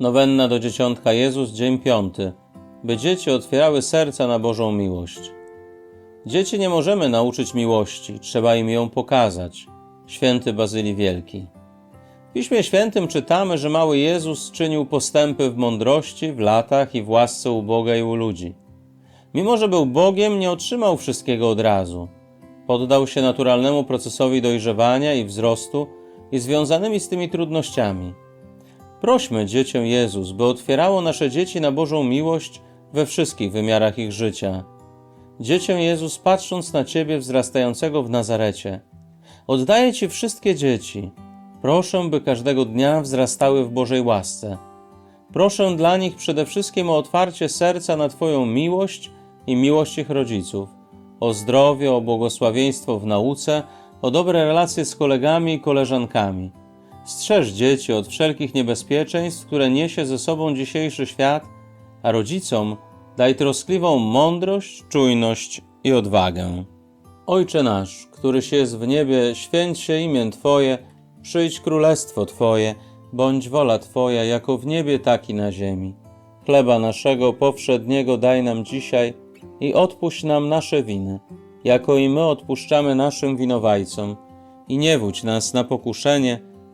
Nowenna do Dzieciątka Jezus, dzień piąty. By dzieci otwierały serca na Bożą miłość. Dzieci nie możemy nauczyć miłości, trzeba im ją pokazać. Święty Bazylii Wielki. W Piśmie Świętym czytamy, że mały Jezus czynił postępy w mądrości, w latach i w łasce u Boga i u ludzi. Mimo, że był Bogiem, nie otrzymał wszystkiego od razu. Poddał się naturalnemu procesowi dojrzewania i wzrostu i związanymi z tymi trudnościami. Prośmy Dziecię Jezus, by otwierało nasze dzieci na Bożą miłość we wszystkich wymiarach ich życia. Dziecię Jezus, patrząc na Ciebie wzrastającego w Nazarecie, oddaję Ci wszystkie dzieci. Proszę, by każdego dnia wzrastały w Bożej łasce. Proszę dla nich przede wszystkim o otwarcie serca na Twoją miłość i miłość ich rodziców, o zdrowie, o błogosławieństwo w nauce, o dobre relacje z kolegami i koleżankami. Strzeż dzieci od wszelkich niebezpieczeństw, które niesie ze sobą dzisiejszy świat, a rodzicom daj troskliwą mądrość, czujność i odwagę. Ojcze nasz, któryś jest w niebie, święć się imię Twoje, przyjdź królestwo Twoje, bądź wola Twoja, jako w niebie, tak i na ziemi. Chleba naszego powszedniego daj nam dzisiaj i odpuść nam nasze winy, jako i my odpuszczamy naszym winowajcom. I nie wódź nas na pokuszenie,